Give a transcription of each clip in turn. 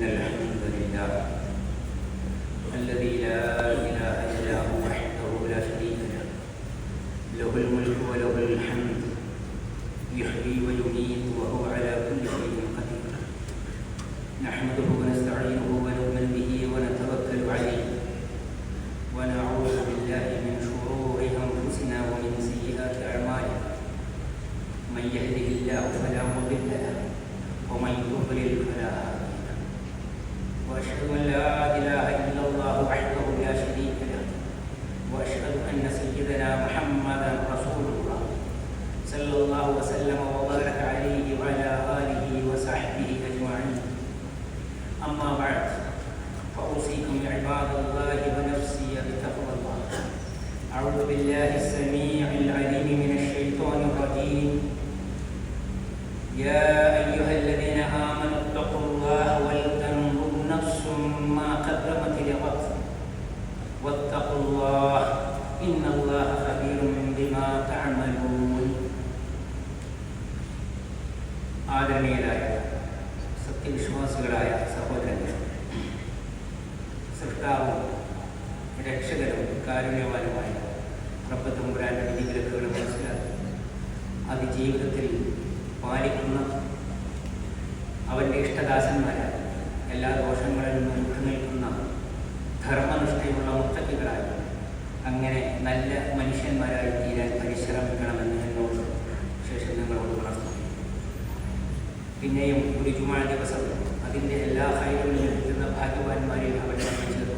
Yeah. ആദരണീയരായ സത്യവിശ്വാസികളായ സഹോദരങ്ങൾ സൃഷ്ടാവും രക്ഷകരും കാരുണ്യവാനുമായ റബ്ബ് തമ്പുരാന്റെ വിധിവിലക്കുകൾ മനസ്സിലാക്കി. അത് ജീവിതത്തിൽ പാലിക്കുന്ന അവന്റെ ഇഷ്ടദാസന്മാരായി എല്ലാ ദോഷങ്ങളിൽ നിന്നും വിട്ടു നിൽക്കുന്ന ധർമ്മനിഷ്ഠയുള്ള മുത്തക്കുകളായി അങ്ങനെ നല്ല മനുഷ്യന്മാരായി തീരാൻ പരിശ്രമിക്കണമെന്ന് എന്നോട് ശേഷം നിങ്ങളോട് പിന്നെയും ഒരു ജുമാ ദിവസം അതിന്റെ എല്ലാ ഹൈകളും ലഭിക്കുന്ന ഭാഗ്യവാന്മാരിൽ അവരെ നമ്മൾ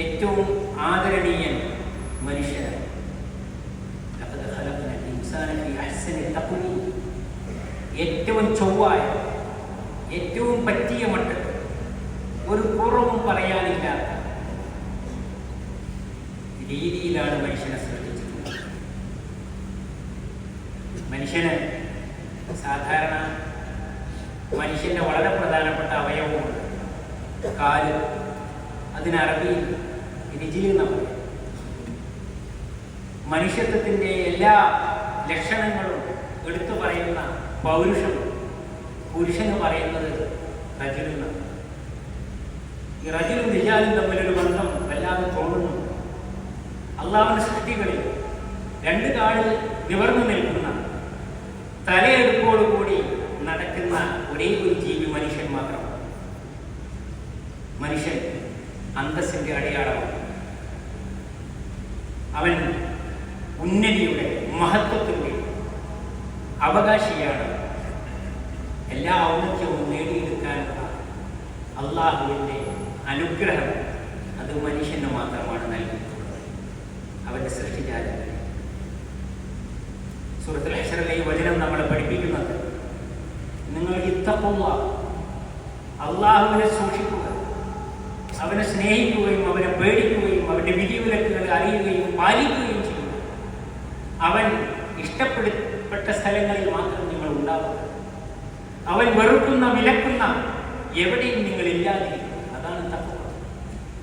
ഏറ്റവും ആദരണീയൻ മനുഷ്യനാണ്. ഏറ്റവും ചൊവ്വായ ഏറ്റവും പറ്റിയ മട്ട് ഒരു കുറവും പറയാനില്ലാത്ത രീതിയിലാണ് മനുഷ്യനെ സൃഷ്ടിച്ചിട്ടുള്ളത് മനുഷ്യന് സാധാരണ മനുഷ്യന്റെ വളരെ പ്രധാനപ്പെട്ട അവയവമുണ്ട്. കാൽ അതിന് രുചിയിൽ നമ്മൾ മനുഷ്യത്വത്തിന്റെ എല്ലാ ലക്ഷണങ്ങളും എടുത്തു പറയുന്ന പൗരുഷം പുരുഷന് പറയുന്നത് റജുലെന്നാണ് ഈ റജുലും നിജാലും തമ്മിലൊരു ബന്ധം വല്ലാതെ തോന്നുന്നു. അള്ളാഹുന്റെ സൃഷ്ടികളിൽ രണ്ട് കാലിൽ നിവർന്നു നിൽക്കുന്ന തലയെടുപ്പോടുകൂടി നടക്കുന്ന ഒരേ ഒരു ജീവി മനുഷ്യൻ മാത്രമാണ് മനുഷ്യൻ അന്തസ്സിന്റെ അടയാളമാണ് അനുഗ്രഹം അത് മനുഷ്യന് മാത്രമാണ് നൽകിയിട്ടുള്ളത്. അവന്റെ സൃഷ്ടിജാലം സുഹൃത്തുൽ ഹഷറിലെ ഈ വചനം നമ്മളെ പഠിപ്പിക്കുന്നത് നിങ്ങൾ ഇത്തപ്പുള്ള അള്ളാഹുവിനെ സൂക്ഷിക്കുക അവനെ സ്നേഹിക്കുകയും അവനെ പേടിക്കുകയും അവന്റെ വിധിവിലക്കുകൾ അറിയുകയും പാലിക്കുകയും ചെയ്യുക. അവൻ ഇഷ്ടപ്പെടുപ്പെട്ട സ്ഥലങ്ങളിൽ മാത്രം നിങ്ങൾ ഉണ്ടാവുക. അവൻ വെറുക്കുന്ന വിലക്കുന്ന എവിടെയും നിങ്ങൾ ഇല്ലാതിരിക്കുക. അതാണ് തക്കുവ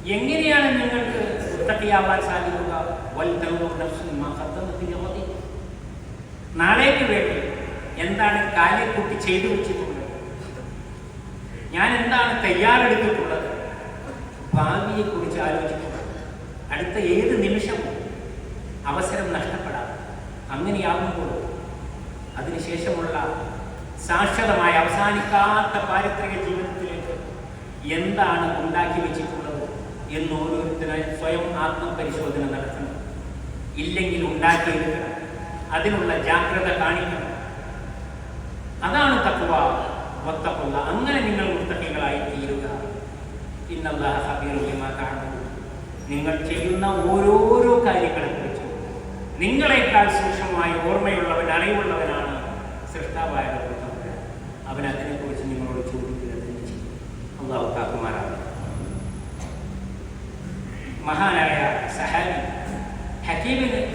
എങ്ങനെയാണ് നിങ്ങൾക്ക് മുത്തക്കിയാവാൻ സാധിക്കുക? നാളേക്ക് വേണ്ടി എന്താണ് കാലിക്കുട്ടി ചെയ്തു വെച്ചിട്ടുള്ളത്? ഞാൻ എന്താണ് തയ്യാറെടുത്തിട്ടുള്ളത്? ഭാവിയെ കുറിച്ച് ആലോചിക്കുക. അടുത്ത ഏത് നിമിഷവും അവസരം നഷ്ടപ്പെടാം. അങ്ങനെയാകുമ്പോൾ അതിനുശേഷമുള്ള സാക്ഷരമായ അവസാനിക്കാത്ത പാരിത്രിക ജീവിതത്തിലേക്ക് എന്താണ് ഉണ്ടാക്കി വെച്ചിട്ടുള്ളത് എന്ന് ഓരോരുത്തരായി സ്വയം ആത്മപരിശോധന നടത്തണം. ഇല്ലെങ്കിൽ ഉണ്ടാക്കിയെടുക്കണം. അതിനുള്ള ജാഗ്രത കാണിക്കണം. അതാണ് തക്കുവ ഒത്തക്കുള്ള അങ്ങനെ നിങ്ങൾ മുത്തക്കികളായി തീരുക. ഇന്നുള്ള ഹബീറുമാ തഅമലൂൻ. നിങ്ങൾ ചെയ്യുന്ന ഓരോരോ കാര്യങ്ങളെക്കുറിച്ചും നിങ്ങളെക്കാൾ സൂക്ഷ്മമായി ഓർമ്മയുള്ളവൻ അറിവുള്ളവനാണ് സൃഷ്ടാവായ അവനതിന്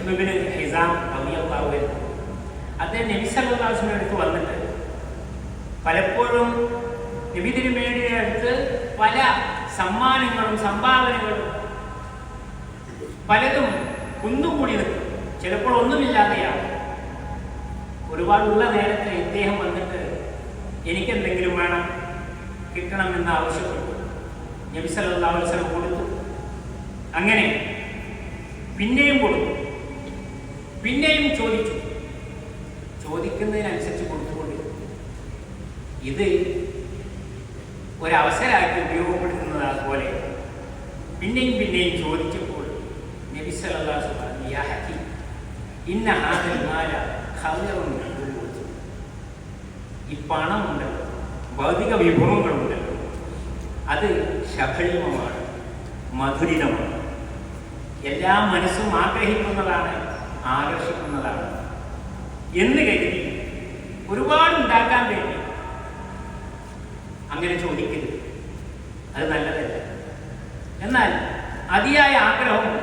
ബിബിന് ഹിസാം റളിയല്ലാഹു അൻഹു. അദ്ദേഹം നബി സല്ലല്ലാഹു അലൈഹി വസല്ലം അടുത്ത് വന്നിട്ട് പലപ്പോഴും നബി തിരുമേനിയുടെ അടുത്ത് പല സമ്മാനങ്ങളും സംഭാവനകളും പലതും കുന്നുകൂടി നിൽക്കും. ചിലപ്പോൾ ഒന്നുമില്ലാതെയാവും ഒരുപാടുള്ള നേരത്തെ ഇദ്ദേഹം വന്നിട്ട് എനിക്കെന്തെങ്കിലും വേണം കിട്ടണമെന്ന് ആവശ്യപ്പെട്ടു. നബി സല്ലല്ലാഹു അലൈഹി വസല്ലം കൊടുത്തു. അങ്ങനെ പിന്നെയും കൊടുത്തു. പിന്നെയും ചോദിച്ചു. ചോദിക്കുന്നതിനനുസരിച്ച് കൊടുത്തുകൊണ്ടിരുന്നു. ഇത് ഒരവസരമാക്കി ഉപയോഗപ്പെടുത്തുന്നത് പോലെ. പിന്നെയും പിന്നെയും ചോദിച്ചപ്പോൾ നബി സല്ലല്ലാഹു അലൈഹി ഇന്ന മാല ഖൈറുൻ മിനൽ വജ്ഹ്." ഈ പണമുണ്ടല്ലോ ഭൗതിക വിഭവങ്ങളുണ്ടല്ലോ അത് ശഫലീമമാണ് മധുരിതമാണ്. എല്ലാ മനസ്സും ആഗ്രഹിക്കുന്നതാണ് ആകർഷിക്കുന്നതാണ്. എന്ന് കരുതി ഒരുപാട് ഉണ്ടാക്കാൻ വേണ്ടി അങ്ങനെ ചോദിക്കരുത് അത് നല്ലതല്ല. എന്നാൽ അതിയായ ആഗ്രഹവും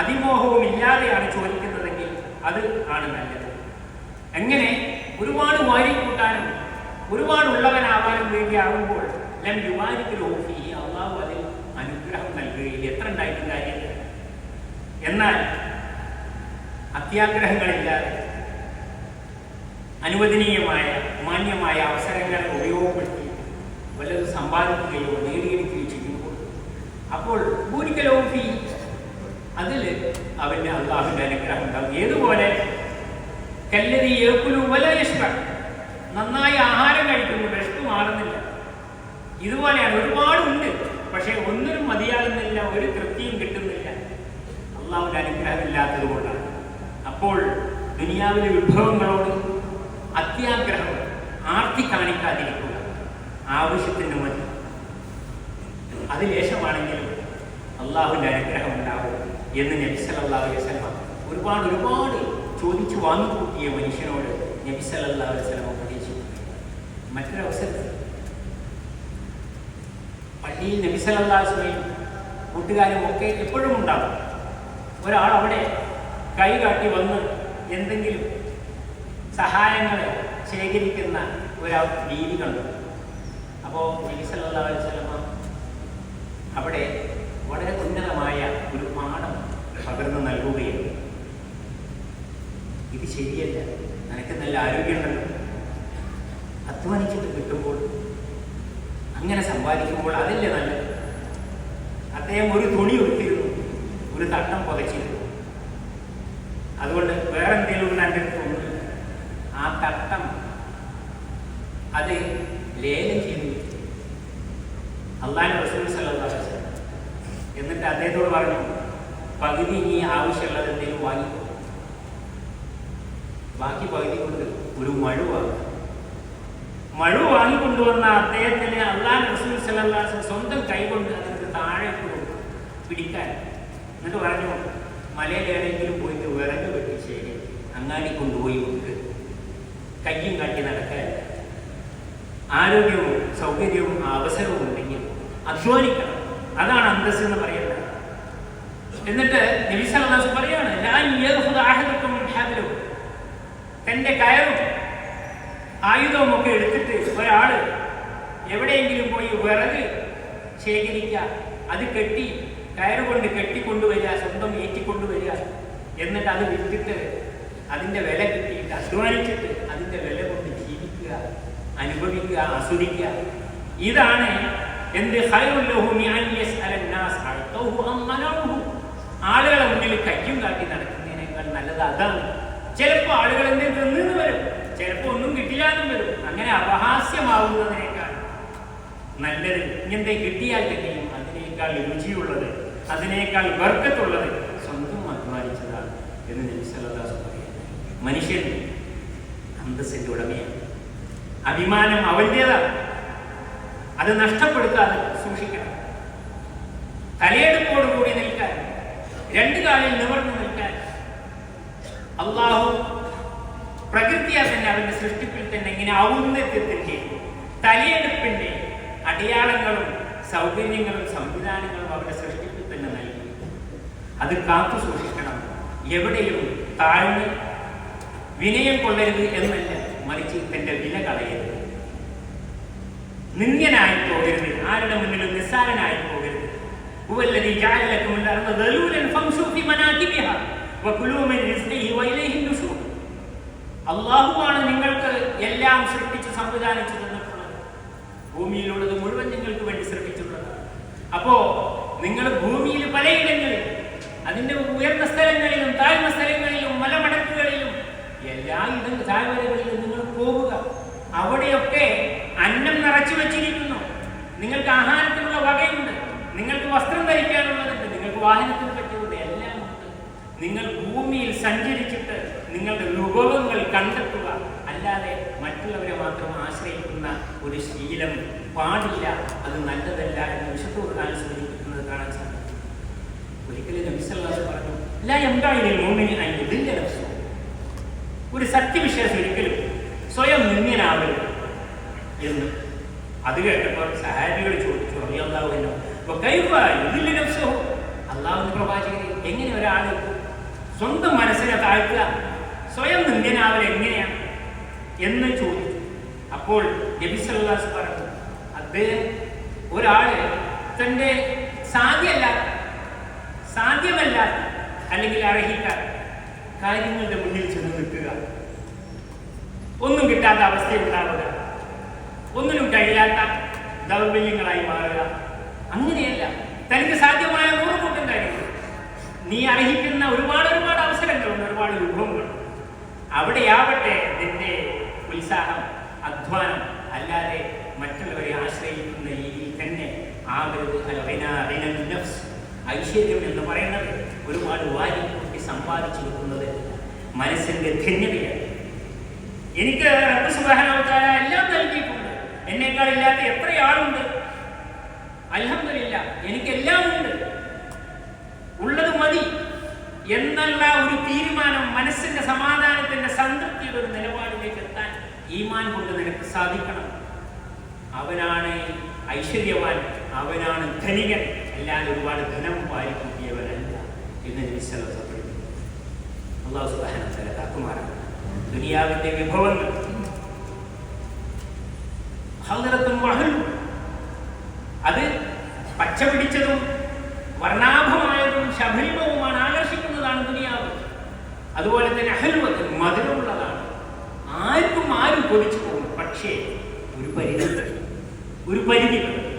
അതിമോഹവും ഇല്ലാതെയാണ് ചോദിക്കുന്നതെങ്കിൽ അത് ആണ് നല്ലത്. എങ്ങനെ ഒരുപാട് വാരിക്കൂട്ടാനും ഒരുപാട് ഉള്ളവനാവാനും വേണ്ടി ആകുമ്പോൾ ലം യുവാനിക്കലോഫി അള്ളാഹു അതിൽ അനുഗ്രഹം നൽകുകയില്ല എത്ര ഉണ്ടായിട്ടും കാര്യമില്ല. എന്നാൽ അത്യാഗ്രഹങ്ങളില്ലാതെ അനുവദനീയമായ മാന്യമായ അവസരങ്ങൾ ഉപയോഗപ്പെടുത്തി വല്ലതും സമ്പാദിക്കുകയോ നേടിയെടുക്കുകയോ ചെയ്യുമ്പോൾ അപ്പോൾ ഭൂരിക്കലോഫി അതിൽ അവന്റെ അള്ളാഹുവിന്റെ അനുഗ്രഹം ഉണ്ടാകും. ഏതുപോലെ? കല്ലതി ഏക്കുലു വല ഇഷ്ടം നന്നായി ആഹാരം കഴിക്കുന്നു വിശപ്പ് മാറുന്നില്ല. ഇതുപോലെയാണ് ഒരുപാടുണ്ട് പക്ഷേ ഒന്നിനും മതിയാകുന്നില്ല ഒരു തൃപ്തിയും കിട്ടുന്നില്ല. അള്ളാഹുവിന്റെ അനുഗ്രഹമില്ലാത്തത് കൊണ്ടാണ്. അപ്പോൾ ദുനിയാവിലെ വിഭവങ്ങളോട് അത്യാഗ്രഹം ആർത്തി കാണിക്കാതിരിക്കുക ആവശ്യത്തിന് മതി. അത് ലേശമാണെങ്കിലും അള്ളാഹുവിന്റെ അനുഗ്രഹം ഉണ്ടാവും എന്ന് നബി സല്ലല്ലാഹു അലൈഹി വസല്ലം ഒരുപാട് ഒരുപാട് ചോദിച്ചു വാങ്ങിക്കൂട്ടിയ മനുഷ്യനോട് നബി സല്ലല്ലാഹു അലൈഹി വസല്ലം ഉപദേശിച്ചു. മറ്റൊരവസരത്തിൽ പള്ളിയിൽ നബി സല്ലല്ലാഹു അലൈഹി വസല്ലം കൂട്ടുകാരും ഒക്കെ എപ്പോഴും ഉണ്ടാവും. ഒരാൾ അവിടെ കൈ കാട്ടി വന്ന് എന്തെങ്കിലും സഹായങ്ങൾ ശേഖരിക്കുന്ന ഒരു രീതി കണ്ടു. അപ്പോൾ നബിസല്ലാ വസല്ലം അവിടെ വളരെ ഉന്നതമായ ഒരു പാഠം പകർന്നു നൽകുകയാണ്. ഇത് ശരിയല്ല. നിനക്ക് നല്ല ആരോഗ്യമുണ്ടല്ലോ. അധ്വാനിച്ചിട്ട് കിട്ടുമ്പോൾ അങ്ങനെ സമ്പാദിക്കുമ്പോൾ അതല്ലേ നല്ലത്? അദ്ദേഹം ഒരു തുണി ഉടുത്തിരുന്നു. ഒരു തട്ടം പുതച്ചിരുന്നു. അതുകൊണ്ട് വേറെ എന്തെങ്കിലും ഉണ്ട്. തോന്നുന്നു ആ തട്ടം അത് ലേലം ചെയ്തു. അള്ളാഹ് റസൂൽ വസല്ലം എന്നിട്ട് അദ്ദേഹത്തോട് പറഞ്ഞു പകുതി ഇനി ആവശ്യമുള്ളത് എന്തെങ്കിലും വാങ്ങിക്കോ ബാക്കി പകുതി കൊണ്ട് ഒരു മഴു വാങ്ങും. മഴ വാങ്ങിക്കൊണ്ടുവന്ന അദ്ദേഹത്തിന് അള്ളാഹ് റസൂൽ സല്ലാസ് സ്വന്തം കൈകൊണ്ട് അതിന് താഴെ പിടിക്കാൻ. എന്നിട്ട് പറഞ്ഞു മലയിലേടെങ്കിലും പോയിട്ട് വിറക് വെട്ടിച്ചേര് അങ്ങാടി കൊണ്ടുപോയി വിട്ട്. കയ്യും കാട്ടി നടക്കാനില്ല ആരോഗ്യവും സൗകര്യവും അവസരവും ഉണ്ടെങ്കിൽ അധ്വാനിക്കണം. അതാണ് അന്തസ് എന്ന് പറയുന്നത് എന്നിട്ട് നബി സല്ലല്ലാഹു അലൈഹി വസല്ലം പറയാണ് ഞാൻ തന്റെ കയറും ആയുധവും ഒക്കെ എടുത്തിട്ട് ഒരാൾ എവിടെയെങ്കിലും പോയി വിറക് ശേഖരിക്കുക. അത് കെട്ടി കയറുകൊണ്ട് കെട്ടിക്കൊണ്ടുവരിക സ്വന്തം ഏറ്റിക്കൊണ്ടുവരിക. എന്നിട്ട് അത് വിട്ടിട്ട് അതിന്റെ വില കിട്ടിയിട്ട് അധ്വാനിച്ചിട്ട് അതിന്റെ വില കൊണ്ട് ജീവിക്കുക അനുഭവിക്കുക ആസ്വദിക്കുക. ഇതാണ് എന്ത് ആളുകളെ മുന്നിൽ കയ്യും കാട്ടി നടക്കുന്നതിനേക്കാൾ നല്ലത് അതാണ്. ചിലപ്പോൾ ആളുകൾ എന്ത് തിന്നു വരും. ചിലപ്പോൾ ഒന്നും കിട്ടില്ലാതും വരും. അങ്ങനെ അപഹാസ്യമാവുന്നതിനേക്കാൾ നല്ലത് ഇങ്ങനത്തെ കിട്ടിയാൽ തന്നെയും അതിനേക്കാൾ രുചിയുള്ളത് അതിനേക്കാൾ വർഗത്തുള്ളത് സ്വന്തം അധ്വാനിച്ചതാണ് എന്ന് നബി സല്ലല്ലാഹു അലൈഹി വസല്ലം പറയുന്നത് മനുഷ്യൻ അന്തസ്സിന്റെ ഉടമയാണ്. അഭിമാനം അവന്റേതാണ്. അത് നഷ്ടപ്പെടുത്താതെ സൂക്ഷിക്കണം. തലയെടുപ്പോട് കൂടി നിൽക്കാൻ രണ്ട് കാലിൽ നിവർന്നു നിൽക്കാൻ അള്ളാഹു പ്രകൃതിയാ തന്നെ അവന്റെ സൃഷ്ടിപ്പിൽ തന്നെ ഇങ്ങനെ ഔന്നത്യത്തിന്റെ തലയെടുപ്പിന്റെ അടയാളങ്ങളും സൗകര്യങ്ങളും സംവിധാനങ്ങളും അവരുടെ സൃഷ്ടി അത് കാത്തു സൂക്ഷിക്കണം. എവിടെയും താഴ്ന്ന് വിനയം കൊള്ളരുത് എന്നല്ല മറിച്ച് തന്റെ വില കളയരുത്. നിന്ദ്യനായി പോകരുത്. ആരുടെ മുന്നിലും നിസ്സാരനായി പോകരുത്. അള്ളാഹുവാണ് നിങ്ങൾക്ക് എല്ലാം സൃഷ്ടിച്ച് സംവിധാനിച്ചു തന്നിട്ടുള്ളത്. ഭൂമിയിലുള്ളത് മുഴുവൻ നിങ്ങൾക്ക് വേണ്ടി സൃഷ്ടിച്ചിട്ടുള്ളത്. അപ്പോ നിങ്ങൾ ഭൂമിയിൽ പലയിടങ്ങളിൽ അതിന്റെ ഉയർന്ന സ്ഥലങ്ങളിലും താഴ്ന്ന സ്ഥലങ്ങളിലും മലമടക്കുകളിലും എല്ലാ ഇടം താഴ്വരകളിലും നിങ്ങൾ പോവുക. അവിടെയൊക്കെ അന്നം നിറച്ചു വച്ചിരിക്കുന്നു. നിങ്ങൾക്ക് ആഹാരത്തിനുള്ള വകയുണ്ട്. നിങ്ങൾക്ക് വസ്ത്രം ധരിക്കാനുള്ളതുണ്ട്. നിങ്ങൾക്ക് വാഹനത്തിന് പറ്റിയുണ്ട് എല്ലാം ഉണ്ട്. നിങ്ങൾ ഭൂമിയിൽ സഞ്ചരിച്ചിട്ട് നിങ്ങളുടെ വിഭവങ്ങൾ കണ്ടെത്തുക. അല്ലാതെ മറ്റുള്ളവരെ മാത്രം ആശ്രയിക്കുന്ന ഒരു ശീലം പാടില്ല. അത് നല്ലതല്ല എന്ന് വിശുദ്ധ കാണാൻ ശ്രമിക്കുന്നത് കാണാൻ ഒരിക്കലും നബി സല്ലല്ലാഹു അലൈഹി വസല്ലം പറഞ്ഞു ഒരു സത്യവിശ്വാസം ഒരിക്കലും സ്വയം നിന്ദ്യനാവരുത് എന്ന്. അത് കേട്ടപ്പോൾ സഹാബികൾ ചോദിച്ചു അറിയാവുന്നവനോ അള്ളാഹുവിന്റെ പ്രവാചകൻ എങ്ങനെ ഒരാൾ സ്വന്തം മനസ്സിനെ താഴ്ത്തുക? സ്വയം നിന്ദ്യനാവൽ എങ്ങനെയാണ്? എന്ന് ചോദിച്ചു. അപ്പോൾ നബിസല്ലാസ് പറഞ്ഞു അദ്ദേഹം ഒരാൾ തന്റെ സാധ്യമല്ലാത്ത സാധ്യമല്ലാത്ത അല്ലെങ്കിൽ അർഹിക്കാത്ത കാര്യങ്ങളുടെ മുന്നിൽ ചെന്ന് നിൽക്കുക. ഒന്നും കിട്ടാത്ത അവസ്ഥ ഉണ്ടാവുക. ഒന്നിനും കഴിയാത്ത ദൗർബല്യങ്ങളായി മാറുക. അങ്ങനെയല്ല. തനിക്ക് സാധ്യമായ നൂറ് കൂട്ടം കാര്യങ്ങൾ. നീ അർഹിക്കുന്ന ഒരുപാട് ഒരുപാട് അവസരങ്ങളുണ്ട് ഒരുപാട് വിഭവങ്ങളുണ്ട് അവിടെയാവട്ടെ നിന്റെ ഉത്സാഹം അധ്വാനം അല്ലാതെ മറ്റുള്ളവരെ ആശ്രയിക്കുന്ന രീതിയിൽ തന്നെ ആഗ്രഹം ഐശ്വര്യം എന്ന് പറയുന്നത് ഒരുപാട് വാരി കൂട്ടി സമ്പാദിച്ചു വെക്കുന്നത് മനസ്സിന്റെ ധന്യതയാണ്. എനിക്ക് റബ്ബ് എല്ലാം നൽകിയിട്ടുണ്ട്. എന്നേക്കാൾ ഇല്ലാത്ത എത്രയാളുണ്ട് അൽഹംദുലില്ല എനിക്കെല്ലാം ഉണ്ട്. ഉള്ളത് മതി എന്നുള്ള ഒരു തീരുമാനം മനസ്സിന്റെ സമാധാനത്തിന്റെ സംതൃപ്തിയുടെ ഒരു നിലപാടിലേക്ക് എത്താൻ ഈമാൻ കൊണ്ട് നിനക്ക് സാധിക്കണം. അവനാണ് ഐശ്വര്യവാൻ. അവനാണ് ധനികൻ. അല്ലാതെ ഒരുപാട് ധനം വാരിക്കൂട്ടിയവനല്ല എന്ന് കാക്കുമാറാണ്. ദുനിയാവിന്റെ വിഭവങ്ങൾ. അത് പച്ച പിടിച്ചതും വർണാഭമായതും ശബരിമവുമാണ് ആകർഷിക്കുന്നതാണ് ദുനിയാവ്. അതുപോലെ തന്നെ അഹൽവത്ത് മധുരമുള്ളതാണ്. ആർക്കും ആരും കൊതിച്ചു പോകും. പക്ഷേ ഒരു പരിധി ഉണ്ട്.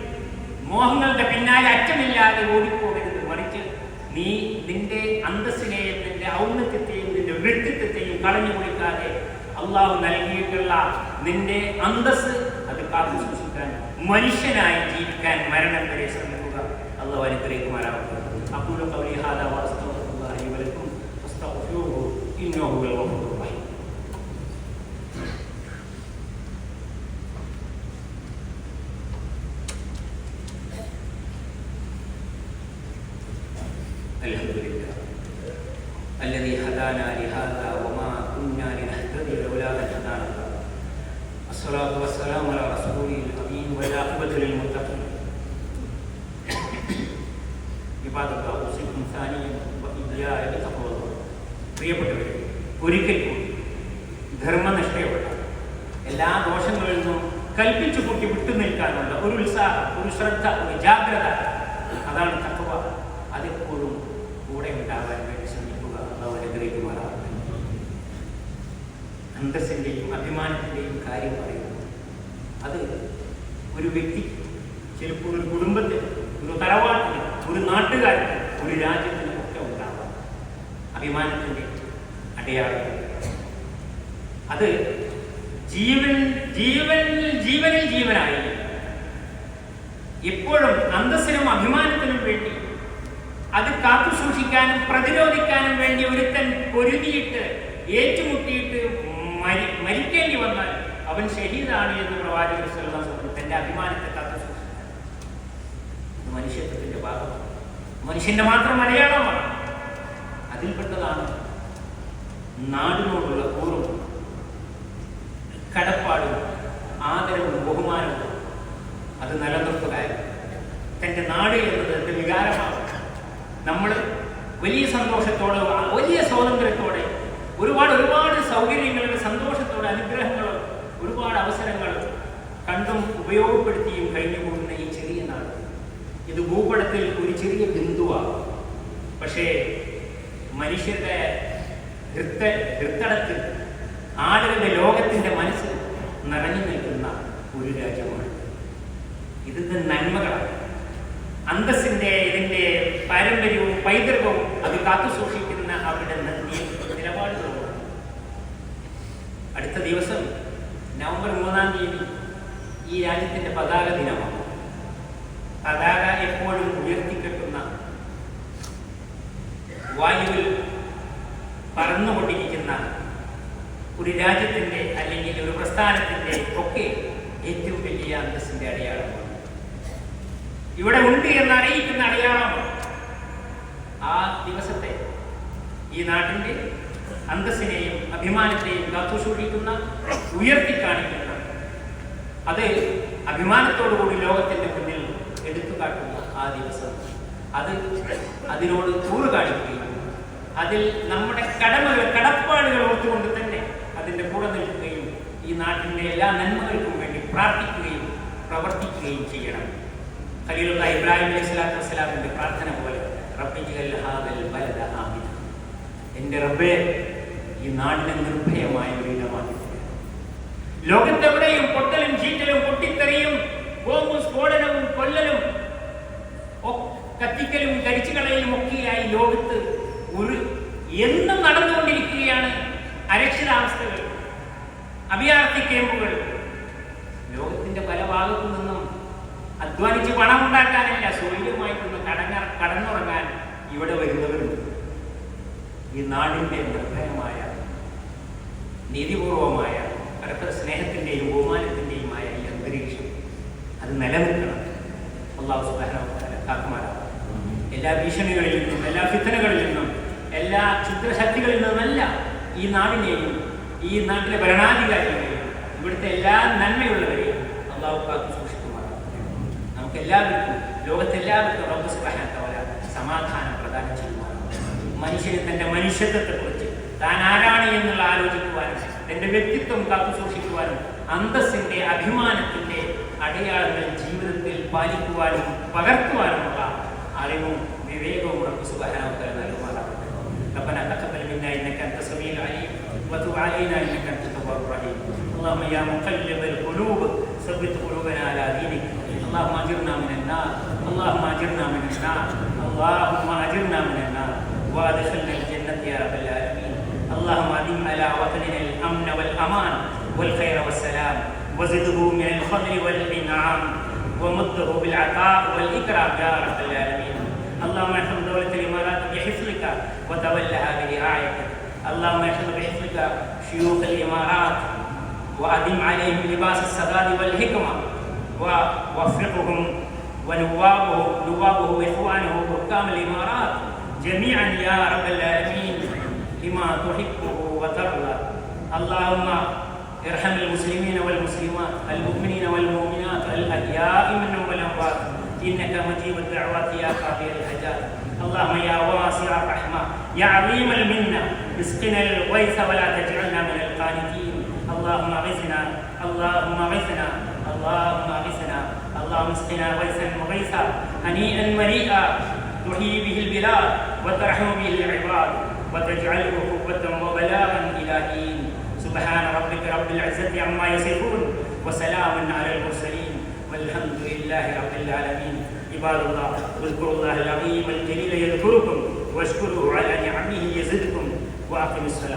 മോഹങ്ങളുടെ പിന്നാലെ അറ്റമില്ലാതെ ഓടിപ്പോകരുത് മറിച്ച് നീ നിന്റെ അന്തസ്സിനെയും നിന്റെ ഔന്നത്യത്തെയും നിന്റെ വ്യക്തിത്വത്തെയും കളഞ്ഞു കൊടുക്കാതെ അള്ളാഹു നൽകിയിട്ടുള്ള നിന്റെ അന്തസ് അത് കാത്തു സൂക്ഷിക്കാൻ മനുഷ്യനായി ജീവിക്കാൻ മരണം വരെ ശ്രമിക്കുക. അള്ളാഹു അനുഗ്രഹിക്കുമാരാകും അപ്പോഴും ഇന്നോ ധർമ്മനിഷ്ഠയോടെ. എല്ലാ ദോഷങ്ങളിൽ നിന്നും കൽപ്പിച്ചു കൂട്ടി വിട്ടു നിൽക്കാനുള്ള ഒരു ഉത്സാഹം ഒരു ശ്രദ്ധ ഒരു ജാഗ്രത. അതാണ് തക്കവ. അതെപ്പോഴും കൂടെ ഉണ്ടാകാൻ വേണ്ടി ശ്രമിക്കുക അള്ളാഹു അനുഗ്രഹിക്കുമാറാവട്ടെ അന്തസ്സിന്റെയും അഭിമാനത്തിന്റെയും കാര്യം പറയുന്നു. അത് ഒരു വ്യക്തി ചിലപ്പോൾ ഒരു കുടുംബത്തിന് ഒരു തറവാട്ടിന് ഒരു നാട്ടുകാരന് ഒരു രാജ്യത്തിന് ഒക്കെ ഉണ്ടാവാം. അഭിമാനത്തിന്റെ അടയാളം അത് ജീവൻ ജീവൻ ജീവനിൽ ജീവനായി എപ്പോഴും അന്തസ്സിനും അഭിമാനത്തിനും വേണ്ടി അത് കാത്തു സൂക്ഷിക്കാനും പ്രതിരോധിക്കാനും വേണ്ടി ഒരുത്തൻ പൊരുതിയിട്ട് ഏറ്റുമുട്ടിയിട്ട് മരി മരിക്കേണ്ടി വന്നാൽ അവൻ ഷഹീദാണ് എന്ന് പ്രവാചകൻ തന്റെ അഭിമാനത്തെ കാത്തു ഇത് മനുഷ്യത്വത്തിന്റെ ഭാഗമാണ്. മനുഷ്യന്റെ മാത്രം മലയാളമാണ്. അതിൽപ്പെട്ടതാണ് നാടിനോടുള്ള കൂറും കടപ്പാടും ആദരവും ബഹുമാനവും അത് നിലനിർത്തുകയായിരുന്നു തന്റെ നാട് എന്നത് എന്റെ വികാരമാണ് നമ്മൾ വലിയ സന്തോഷത്തോടെ വലിയ സ്വാതന്ത്ര്യത്തോടെ ഒരുപാട് ഒരുപാട് സൗകര്യങ്ങളുടെ സന്തോഷത്തോടെ അനുഗ്രഹങ്ങളും ഒരുപാട് അവസരങ്ങൾ കണ്ടും ഉപയോഗപ്പെടുത്തിയും കഴിഞ്ഞു പോകുന്ന ഈ ചെറിയ നാട്. ഇത് ഭൂപടത്തിൽ ഒരു ചെറിയ ബിന്ദുവാണ് പക്ഷേ മനുഷ്യരുടെ ഹൃത്ത ഹൃത്തടത്തിൽ ആളുകളുടെ ലോകത്തിന്റെ മനസ്സിൽ നിറഞ്ഞു നിൽക്കുന്ന ഒരു രാജ്യമാണ്. ഇതിന്റെ നന്മകളാണ്. അന്തസ്സിന്റെ ഇതിന്റെ പാരമ്പര്യവും പൈതൃകവും അത് കാത്തു സൂക്ഷിക്കുന്ന അവരുടെ നിലപാടുകളുമാണ് അടുത്ത ദിവസം നവംബർ മൂന്നാം തീയതി ഈ രാജ്യത്തിന്റെ പതാക ദിനമാണ്. പതാക എപ്പോഴും ഉയർത്തിക്കെട്ടുന്ന വായുവിൽ പറന്നുകൊണ്ടിരിക്കുന്ന ഒരു രാജ്യത്തിന്റെ അല്ലെങ്കിൽ ഒരു പ്രസ്ഥാനത്തിന്റെ ഒക്കെ ഏറ്റവും വലിയ അന്തസ്സിന്റെ അടയാളമാണ്. ഇവിടെ ഉണ്ട് എന്ന് അറിയിക്കുന്ന അടയാളമാണ് ആ ദിവസത്തെ ഈ നാട്ടിന്റെ അന്തസ്സിനെയും അഭിമാനത്തെയും കാത്തുസൂക്ഷിക്കുന്ന ഉയർത്തി കാണിക്കുന്ന അത് അഭിമാനത്തോടുകൂടി ലോകത്തിന്റെ മുന്നിൽ എടുത്തു കാട്ടുന്ന ആ ദിവസം. അത് അതിനോട് കൂറ് കാണിക്കുകയും അതിൽ നമ്മുടെ കടമകൾ കടപ്പാടുകൾ ഓർത്തുകൊണ്ട് അതിന്റെ കൂടെ നിൽക്കുകയും ഈ നാട്ടിന്റെ എല്ലാ നന്മകൾക്കും വേണ്ടി പ്രാർത്ഥിക്കുകയും പ്രവർത്തിക്കുകയും ചെയ്യണം. ഖലീലുള്ള ഇബ്രാഹിം അലൈഹി സ്വലാത്തു വസ്സലാമിന്റെ പ്രാർത്ഥന പോലെ റബ്ബിജൽ എന്റെ റബ്ബെ ഈ നാടിനെ നിർഭയമായ ഒരു ഇടമാണ്. ലോകത്തെവിടെയും പൊട്ടലും ചീറ്റലും പൊട്ടിത്തെറിയും ബോംബും സ്ഫോടനവും കൊല്ലലും കത്തിക്കലും കരിച്ചു കടയിലും ഒക്കെയായി ലോകത്ത് ഒരു എന്നും നടന്നുകൊണ്ടിരിക്കുകയാണ് അരക്ഷിതാവസ്ഥകൾ. അഭയാർത്ഥി ക്യാമ്പുകൾ. ലോകത്തിന്റെ പല ഭാഗത്തു നിന്നും അധ്വാനിച്ച് പണം ഉണ്ടാക്കാനല്ല സൗകര്യമായിട്ടുള്ള കടങ്ങ കടന്നുറങ്ങാൻ ഇവിടെ വരുന്നവരുണ്ട്. ഈ നാടിന്റെ നിർഭയമായ നീതിപൂർവമായ പരസ്പര സ്നേഹത്തിന്റെയും ബഹുമാനത്തിന്റെയുമായ ഈ അന്തരീക്ഷം അത് നിലനിൽക്കണം. അള്ളാഹു കാക്കുമാറാവട്ടെ. എല്ലാ ഭീഷണികളിൽ നിന്നും എല്ലാ ഫിത്തനകളിൽ നിന്നും എല്ലാ ക്ഷുദ്രശക്തികളിൽ നിന്നുമല്ല ഈ നാടിനെയും ഈ നാട്ടിലെ ഭരണാധികാരികളെയും ഇവിടുത്തെ എല്ലാ നന്മയുള്ളവരെയും അള്ളാഹു കാത്തു സൂക്ഷിക്കുമാറാണ് നമുക്ക് എല്ലാവർക്കും ലോകത്തെല്ലാവർക്കും റബ്ബ് വ സമാധാനം പ്രദാനം ചെയ്യുമാറാവട്ടെ മനുഷ്യന് തന്റെ മനുഷ്യത്വത്തെക്കുറിച്ച് താൻ ആരാണ് എന്നുള്ള ആലോചിക്കുവാനും തന്റെ വ്യക്തിത്വം കാത്തു സൂക്ഷിക്കുവാനും അന്തസ്സിന്റെ അഭിമാനത്തിന്റെ അടയാളങ്ങൾ ജീവിതത്തിൽ പാലിക്കുവാനും പകർത്തുവാനുമുള്ള അറിവും വിവേകവും റബ്ബ് സുബ്ഹാനഹു വ തആല وتب علينا إنك أنت التواب الرحيم. اللهم يا مقلب القلوب ثبت قلوبنا على دينك. اللهم أجرنا من النار. اللهم أجرنا من النار. اللهم أجرنا من النار. وادخلنا الجنة يا رب العالمين. اللهم أدم على وطننا الأمن والأمان والخير والسلام. وزده من الفضل والإنعام. ومده بالعطاء والإكرام يا رب العالمين. اللهم احفظ دولة الإمارات بحفظك وتولها برعايتك. اللهم احفظ بحفظك شيوخ الإمارات وأدم عليهم لباس السداد والحكمة ووفقهم ونوابه نوابه وإخوانه حكام الإمارات جميعا يا رب العالمين لما تحبه وترضى. اللهم ارحم المسلمين والمسلمات المؤمنين والمؤمنات الأحياء منهم والأموات. إنك مجيب الدعوات يا قاضي الحاجات اللهم يا واسع الرحمة يا عظيم المنة اسقنا الغيث ولا تجعلنا من القانتين. اللهم اغثنا اللهم اغثنا اللهم اغثنا اللهم اسقنا غيثا مغيثا هنيئا مريئا. تحيي به البلاد وترحم به العباد وتجعله قوة وبلاغا إلى حين. سبحان ربك رب العزة عما يصفون وسلام على المرسلين. والحمد لله رب العالمين. عباد الله اذكروا الله العظيم الجليل يذكركم واشكروه على نعمه يزدكم وأقم الصلاة.